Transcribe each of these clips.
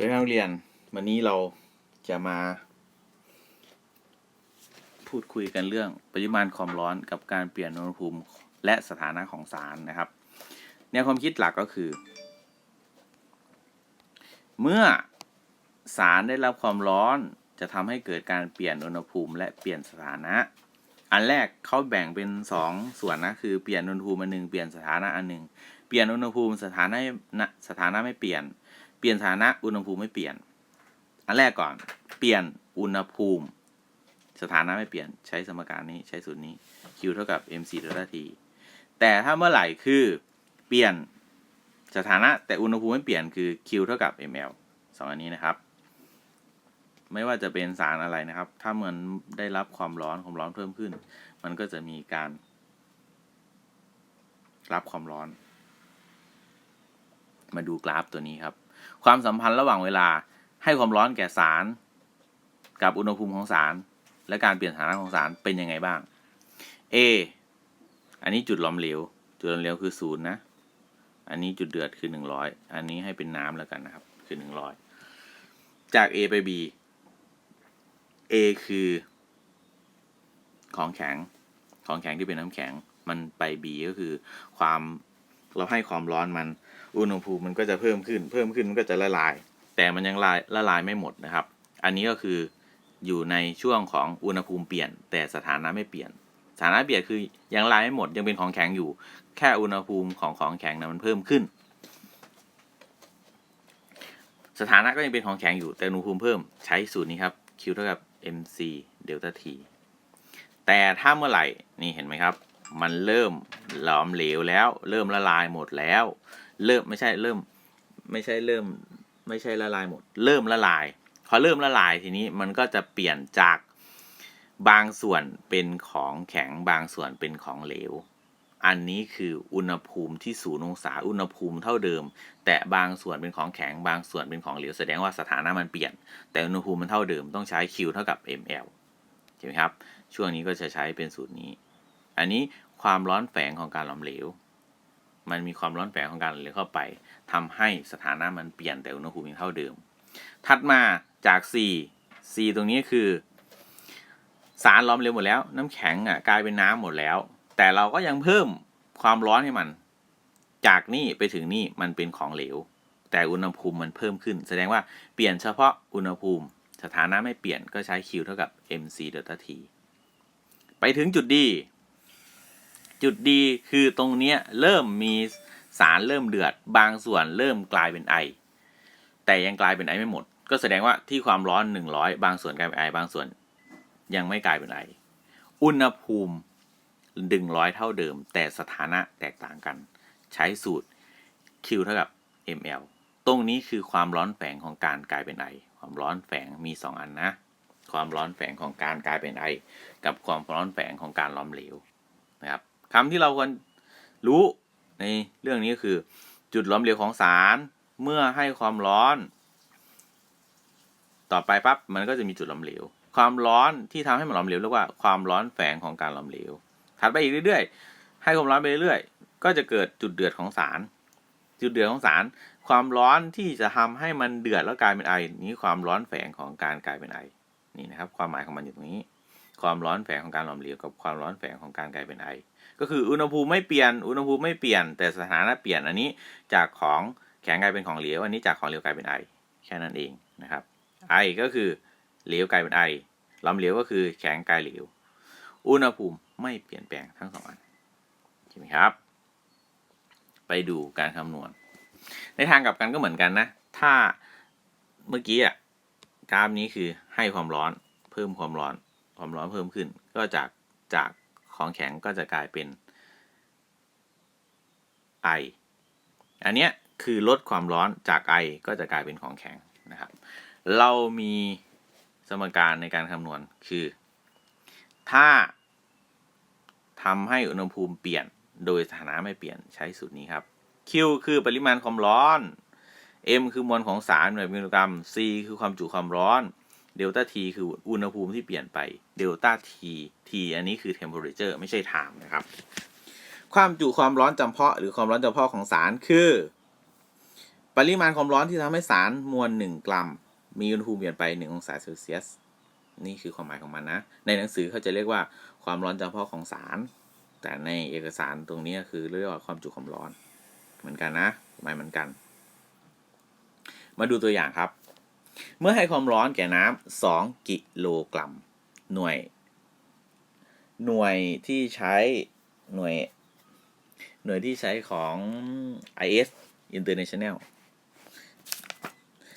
วัสดีนักเรียน วันนี้เราจะมา พูดคุยกันเรื่องปริมาณความร้อนกับการเปลี่ยนอุณหภูมิและสถานะของสารนะครับ แนวความคิดหลักก็คือ เมื่อสารได้รับความร้อนจะทำให้เกิดการเปลี่ยนอุณหภูมิและเปลี่ยนสถานะ อันแรกเขาแบ่งเป็นสองส่วนนะคือเปลี่ยนอุณหภูมิอันหนึ่งเปลี่ยนสถานะอันหนึ่งเปลี่ยนอุณหภูมิสถานะสถานะไม่เปลี่ยน เปลี่ยนสถานะอุณหภูมิไม่เปลี่ยน อันแรกก่อนเปลี่ยนอุณหภูมิ สถานะไม่เปลี่ยนใช้สมการนี้ใช้สูตรนี้ Q เท่ากับ mc เดลต้า t แต่ถ้าเมื่อไหร่คือเปลี่ยนสถานะแต่อุณหภูมิไม่เปลี่ยนคือ Q เท่ากับ ml สองอันนี้นะครับ ไม่ว่าจะเป็นสารอะไรนะครับ ถ้าเหมือนได้รับความร้อนความร้อนเพิ่มขึ้น มันก็จะมีการ รับความร้อน มาดูกราฟตัวนี้ครับ ความสัมพันธ์ระหว่างเวลาให้ความร้อนแก่สาร กับอุณหภูมิของสาร และการเปลี่ยนสถานะของสารเป็นยังไงบ้าง A อันนี้จุดหล้อมเหลว จุดหล้อมเหลวคือศูนย์นะ อันนี้จุดเดือดคือหนึ่งร้อยอันนี้ให้เป็นน้ำแล้วกันนะครับ คือหนึ่งร้อยจาก A ไป B A คือ ของแข็ง ของแข็งที่เป็นน้ำแข็ง มันไป B ก็คือความ เราให้ความร้อนมัน อุณหภูมิมันก็จะเพิ่มขึ้น เพิ่มขึ้นมันก็จะละลาย แต่มันยังละละลายไม่หมดนะครับ อันนี้ก็คืออยู่ในช่วงของอุณหภูมิเปลี่ยน แต่สถานะไม่เปลี่ยน สถานะเปลี่ยนคือยังละลายไม่หมดยังเป็นของแข็งอยู่ แค่อุณหภูมิของของแข็งนะมันเพิ่มขึ้น สถานะก็ยังเป็นของแข็งอยู่แต่อุณหภูมิเพิ่มใช้สูตรนี้ครับ Q เท่ากับ mc เดลต้า t แต่ถ้าเมื่อไหร่นี่เห็นไหมครับ มันเริ่มหลอมเหลวแล้ว เริ่มละลายหมดแล้ว เริ่มไม่ใช่เริ่มไม่ใช่เริ่มไม่ใช่ละลายหมด เริ่มละลายพอเริ่มละลายทีนี้มันก็จะเปลี่ยนจากบางส่วนเป็นของแข็งบางส่วนเป็นของเหลว อันนี้คืออุณหภูมิที่ศูนย์องศาอุณหภูมิเท่าเดิม แต่บางส่วนเป็นของแข็งบางส่วนเป็นของเหลวแสดงว่าสถานะมันเปลี่ยน แต่อุณหภูมิมันเท่าเดิมต้องใช้ Q เท่ากับ ml ใช่ไหมครับ ช่วงนี้ก็จะใช้เป็นสูตรนี้ อันนี้ความร้อนแฝงของการหลอมเหลว มันมีความร้อนแฝงของการหลอมเหลวเข้าไปทำให้สถานะมันเปลี่ยนแต่อุณหภูมิยังเท่าเดิม ถัดมาจาก C C ตรงนี้คือ สารหล้อมเหลวหมดแล้ว น้ำแข็งอะกลายเป็นน้ำหมดแล้ว แต่เราก็ยังเพิ่มความร้อนให้มัน จากนี่ไปถึงนี่มันเป็นของเหลว แต่อุณหภูมิมันเพิ่มขึ้น แสดงว่าเปลี่ยนเฉพาะอุณหภูมิ สถานะไม่เปลี่ยนก็ใช้ Q เท่ากับ mc เดลต้า t ไปถึงจุดดี จุดดีคือตรงเนี้ยเริ่มมีสารเริ่มเดือด บางส่วนเริ่มกลายเป็นไอ แต่ยังกลายเป็นไอไม่หมด ก็แสดงว่าที่ความร้อน 100 บางส่วนกลายเป็นไอ บางส่วนยังไม่กลายเป็นไอ อุณหภูมิดึงร้อยเท่าเดิม แต่สถานะแตกต่างกัน ใช้สูตร Q เท่ากับ ml ตรงนี้คือความร้อนแฝงของการกลายเป็นไอ ความร้อนแฝงมี 2 อันนะ ความร้อนแฝงของการกลายเป็นไอ กับความร้อนแฝงของการล้อมเหลวนะครับ คำที่เราควรรู้ในเรื่องนี้ก็คือ จุดล้อมเหลวของสารเมื่อให้ความร้อน ต่อไปปั๊บมันก็จะมีจุดล้อมเหลว ความร้อนที่ทำให้มันล้อมเหลวเรียกว่าความร้อนแฝงของการล้อมเหลวถัดไปอีกเรื่อยๆ ให้ความร้อนไปเรื่อยๆ ก็จะเกิดจุดเดือดของสาร จุดเดือดของสาร ความร้อนที่จะทำให้มันเดือดแล้วกลายเป็นไอ นี้ความร้อนแฝงของการกลายเป็นไอ นี่นะครับ ความหมายของมันอยู่ตรงนี้ ความร้อนแฝงของการหลอมเหลวกับความร้อนแฝงของการกลายเป็นไอ ก็คืออุณหภูมิไม่เปลี่ยน อุณหภูมิไม่เปลี่ยน แต่สถานะเปลี่ยนอันนี้จากของแข็งกลายเป็นของเหลว อันนี้จากของเหลวกลายเป็นไอแค่นั้นเองนะครับไอก็คือเหลวกลายเป็นไอลอมเหลวก็คือแข็งกลายเหลว อุณหภูมิไม่เปลี่ยนแปลงทั้งสองอันใช่ไหมครับ ไปดูการคำนวณ ในทางกลับกันก็เหมือนกันนะ ถ้าเมื่อกี้อะกราฟนี้คือให้ความร้อนเพิ่มความร้อน ความร้อนเพิ่มขึ้น ก็จากจาก ของแข็งก็จะกลายเป็นไออันเนี้ยคือลดความร้อนจากไอก็จะกลายเป็นของแข็งนะครับ เรามีสมการในการคำนวณคือ ถ้าทำให้อุณหภูมิเปลี่ยนโดยสถานะไม่เปลี่ยนใช้สูตรนี้ครับ Q คือปริมาณความร้อน M คือมวลของสารหน่วยมิลลิกรัม C คือความจุความร้อน เดลต้า T คืออุณหภูมิที่เปลี่ยนไปเดลต้า T T อันนี้คือ temperature ไม่ใช่ time นะครับ ความจุความร้อนจำเพาะ หรือความร้อนจำเพาะของสารคือ ปริมาณความร้อนที่ทำให้สารมวลหนึ่งกรัม มีอุณหภูมิเปลี่ยนไปหนึ่งองศาเซลเซียสนี่คือความหมายของมันนะ ในหนังสือเขาจะเรียกว่าความร้อนจำเพาะของสาร แต่ในเอกสารตรงนี้คือเรียกว่าความจุความร้อน เหมือนกันนะหมายเหมือนกัน มาดูตัวอย่างครับ เมื่อให้ความร้อนแก่น้ำสองกิโลกรัม หน่วย หน่วยที่ใช้หน่วย หน่วยที่ใช้ของ IS International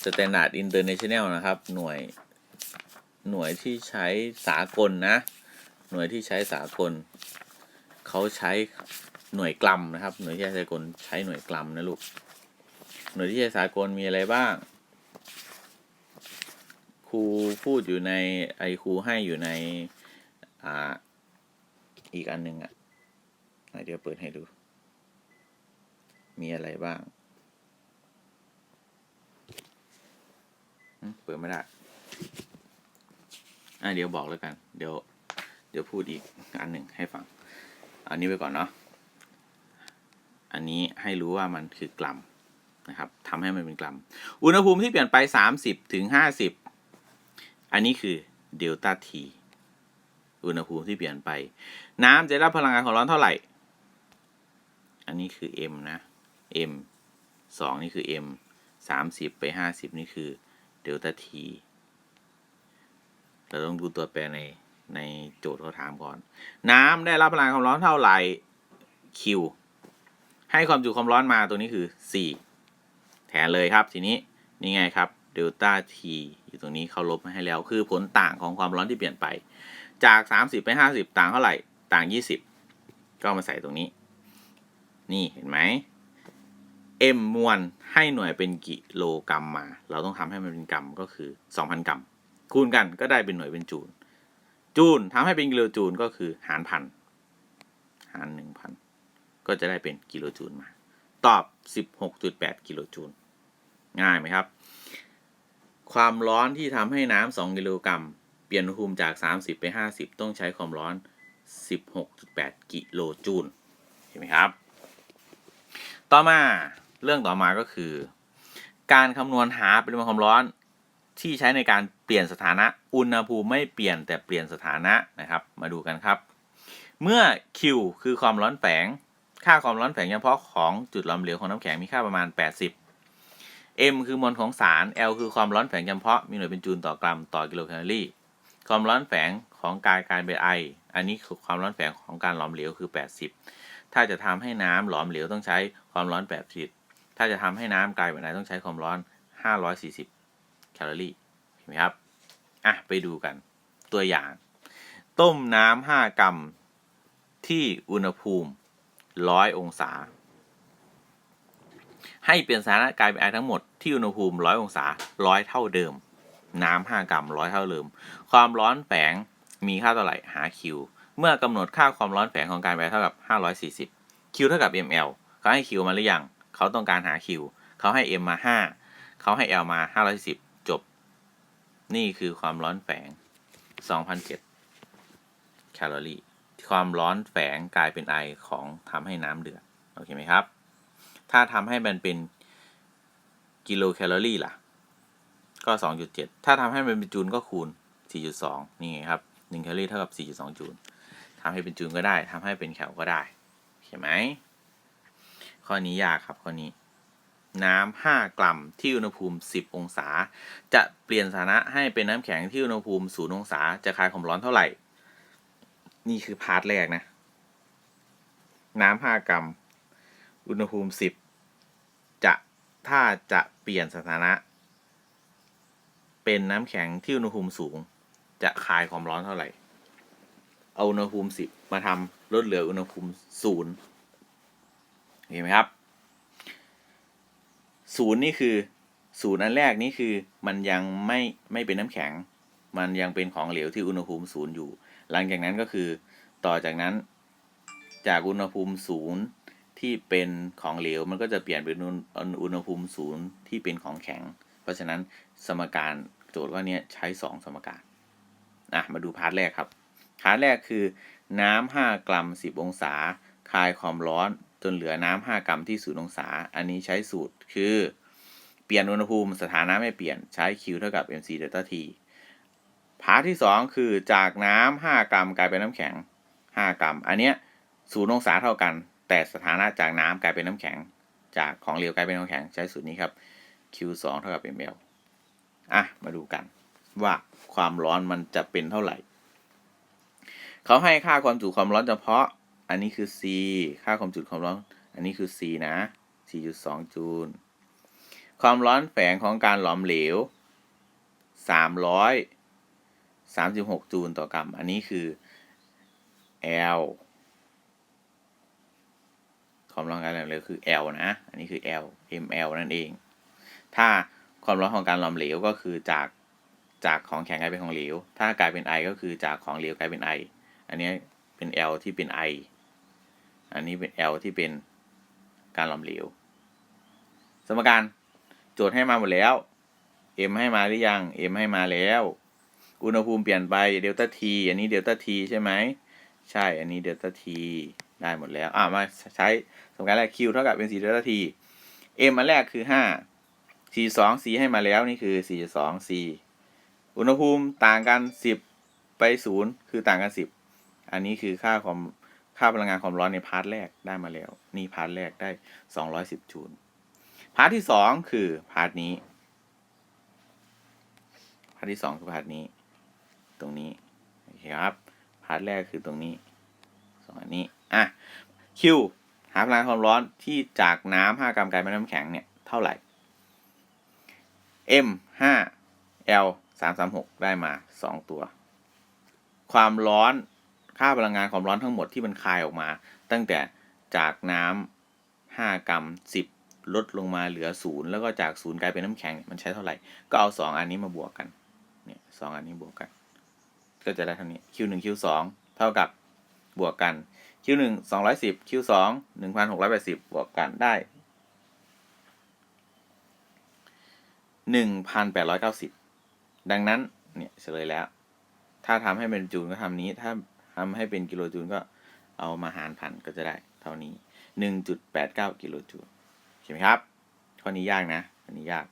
Standard International นะครับ หน่วย หน่วยที่ใช้สากลนะ หน่วยที่ใช้สากล เขาใช้หน่วยกรัมนะครับ หน่วยที่ใช้สากลใช้หน่วยกรัมนะลูก หน่วยที่ใช้สากลมีอะไรบ้าง รูพูดอยู่ในไอครูให้อยู่ในอ่าอีกอันหนึ่งอะเดี๋ยวเปิดให้ดู มีอะไรบ้าง เปิดไม่ได้ อะเดี๋ยวบอกแล้วกัน เดี๋ยว เดี๋ยวพูดอีกอันหนึ่งให้ฟัง อันนี้ไปก่อนเนาะ อันนี้ให้รู้ว่ามันคือกรัมนะครับทำให้มันเป็นกรัม อุณหภูมิที่เปลี่ยนไป 30ถึง50 อันนี้คือเดลต้าทีอุณหภูมิที่เปลี่ยนไป น้ำจะได้รับพลังงานความร้อนเท่าไหร่ อันนี้คือ m นะ m 2 นี่คือ m 30 ไป 50 นี่คือเดลต้าทีเราต้องดูตัวแปรในในโจทย์เขาถามก่อน น้ำได้รับพลังงานความร้อนเท่าไหร่ Q ให้ความจุความร้อนมาตัวนี้คือ 4 แทนเลยครับทีนี้ นี่ไงครับ เดลต้า T อยู่ตรงนี้เขาลบมาให้แล้ว คือผลต่างของความร้อนที่เปลี่ยนไป จาก 30 ไป 50 ต่างเท่าไหร่ ต่าง 20 ก็มาใส่ตรงนี้ นี่เห็นไหม M มวลให้หน่วยเป็นกิโลกรัมมา เราต้องทำให้มันเป็นกรัมก็คือ 2,000 กรัม คูณกันก็ได้เป็นหน่วยเป็นจูล จูลทำให้เป็นกิโลจูลก็คือหารพัน หารหนึ่งพันก็จะได้เป็นกิโลจูลมา ตอบ 16.8 กิโลจูล ง่ายไหมครับ ความร้อนที่ทำให้น้ำ2กิโลกรัม เปลี่ยนอุณหภูมิจาก 30 ไป 50 ต้องใช้ความร้อน 16.8 กิโลจูลเห็นไหมครับ ต่อมาเรื่องต่อมาก็คือ การคำนวณหาปริมาณความร้อนที่ใช้ในการเปลี่ยนสถานะอุณหภูมิไม่เปลี่ยนแต่เปลี่ยนสถานะนะครับ มาดูกันครับ เมื่อ Q คือความร้อนแฝง ค่าความร้อนแฝงเฉพาะของจุดหลอมเหลวของน้ำแข็งมีค่าประมาณ 80 M คือมวลของสาร L คือความร้อนแฝงจำเพาะ มีหน่วยเป็นจูลต่อกรัมต่อกิโลแคลอรี่ ความร้อนแฝงของกายกลายเป็นไอ อันนี้คือความร้อนแฝงของการหลอมเหลวคือ 80 ถ้าจะทำให้น้ำหลอมเหลวต้องใช้ความร้อน 80 ถ้าจะทำให้น้ำกลายเป็นไอต้องใช้ความร้อน 540 แคลอรี่ เห็นไหมครับ อะ ไปดูกัน ตัวอย่าง ต้มน้ำ5กรัม ที่อุณหภูมิ 100 องศา ให้เปลี่ยนสถานะกลายเป็นไอทั้งหมดที่อุณหภูมิ100องศา100เท่าเดิม น้ำ5กรัม100เท่าเดิม ความร้อนแฝงมีค่าเท่าไหร่หา Q เมื่อกำหนดค่าความร้อนแฝงของการแปรเท่ากับ 540 Q เท่ากับ ml เขาให้ Q มาหรือยัง เขาต้องการหา Q เขาให้ m มา 5 เขาให้ L มา540จบ นี่คือความร้อนแฝง 2,007 แคลอรี่ ความร้อนแฝงกลายเป็นไอของทำให้น้ำเดือด โอเคไหมครับ ถ้าทำให้มันเป็นกิโลแคลอรี่ล่ะ ก็ 2.7 ถ้าทำให้มันเป็นจูลก็คูณ 4.2 นี่ไงครับ1แคลอรี่เท่ากับ 4.2 จูลทำให้เป็นจูลก็ได้ทำให้เป็นแคลก็ได้เห็นไหมข้อนี้ยากครับข้อนี้ น้ำ5กรัมที่อุณหภูมิ 10 องศา จะเปลี่ยนสถานะให้เป็นน้ำแข็งที่อุณหภูมิ 0 องศา จะคลายความร้อนเท่าไหร่ นี่คือพาร์ทแรกนะ น้ำ5กรัม อุณหภูมิ 10 ถ้าจะเปลี่ยนสถานะ เป็นน้ำแข็งที่อุณหภูมิสูง จะคายความร้อนเท่าไหร่ เอาอุณหภูมิ10มาทำลดเหลืออุณหภูมิ0เห็นไหมครับศูนย์นี่คือศูนย์อันแรกนี่คือมันยังไม่ไม่เป็นน้ำแข็ง มันยังเป็นของเหลวที่อุณหภูมิศูนย์อยู่ หลังจากนั้นก็คือ ต่อจากนั้นจากอุณหภูมิศูนย์ ที่เป็นของเหลวมันก็จะเปลี่ยนเป็นอุณหภูมิศูนย์ที่เป็นของแข็ง เพราะฉะนั้นสมการโจทย์ว่านี้ใช้ 2 สมการอะมาดูพาร์ทแรกครับ พาร์ทแรกคือน้ำ5กรัม 10 องศา คลายความร้อนจนเหลือน้ำ5กรัมที่ 0 องศา อันนี้ใช้สูตรคือเปลี่ยนอุณหภูมิสถานะไม่เปลี่ยนใช้ Q เท่ากับ mc delta t พาร์ทที่สองคือจากน้ำ5กรัมกลายเป็นน้ำแข็ง 5 กรัม อันเนี้ยศูนย์องศาเท่ากัน แต่สถานะจากน้ำกลายเป็นน้ำแข็ง จากของเหลวกลายเป็นของแข็งใช้สูตรนี้ครับ Q 2 เท่ากับ ml อะ มาดูกันว่าความร้อนมันจะเป็นเท่าไหร่ เขาให้ค่าความจุความร้อนเฉพาะ อันนี้คือ C ค่าความจุความร้อน อันนี้คือ C นะ 4.2 จูล ความร้อนแฝงของการหลอมเหลว336 จูลต่อกรัม อันนี้คือ L ความร้อนการหลอมเหลวคือ L นะ อันนี้คือ L ml นั่นเอง ถ้าความร้อนของการหลอมเหลวก็คือจากจากของแข็งกลายเป็นของเหลว ถ้ากลายเป็นไอก็คือจากของเหลวกลายเป็นไออันนี้เป็น L ที่เป็นไออันนี้เป็น L ที่เป็นการหลอมเหลว สมการโจทย์ให้มาหมดแล้ว M ให้มาหรือยัง M ให้มาแล้ว อุณหภูมิเปลี่ยนไปเดลต้า T อันนี้เดลต้า T ใช่ไหม ใช่ อันนี้เดลต้า T ได้หมดแล้ว อ่ามาใช้สมการแรก Q เท่ากับเป็น4เดลต้า T M อันแรกคือ 5 4 2 C ให้มาแล้วนี่คือ4 2 C อุณหภูมิต่างกัน 10 ไป 0 คือต่างกัน 10 อันนี้คือค่าความค่าพลังงานความร้อนในพาร์ทแรกได้มาแล้ว นี่พาร์ทแรกได้ 210 จูล พาร์ทที่สองคือพาร์ทนี้ พาร์ทที่สองคือพาร์ทนี้ ตรงนี้ โอเคครับ พาร์ทแรกคือตรงนี้สองอันนี้ อะ Q หาพลังงานความร้อนที่จากน้ำ5กรัมกลายเป็นน้ำแข็งเนี่ย เท่าไหร่ M 5 L 3 3 6ได้มา2ตัว ความร้อนค่าพลังงานความร้อนทั้งหมดที่มันคายออกมา ตั้งแต่จากน้ำ5กรัม10ลดลงมาเหลือ0แล้วก็จาก0กลายเป็นน้ำแข็งเนี่ยมันใช้เท่าไหร่ ก็เอา2อันนี้มาบวกกัน เนี่ยสองอันนี้บวกกัน ก็จะได้เท่านี้ Q 1 Q 2เท่ากับ บวกกัน Q 1 210 Q 2 1680 บวกกันได้ 1,890 ดังนั้น เนี่ยเฉลยแล้ว ถ้าทำให้เป็นจูลก็ทำนี้ ถ้าทำให้เป็นกิโลจูลก็เอามาหารพันก็จะได้ เท่านี้ 1.89 กิโลจูลใช่ไหมครับ ข้อนี้ยากนะ อันนี้ยาก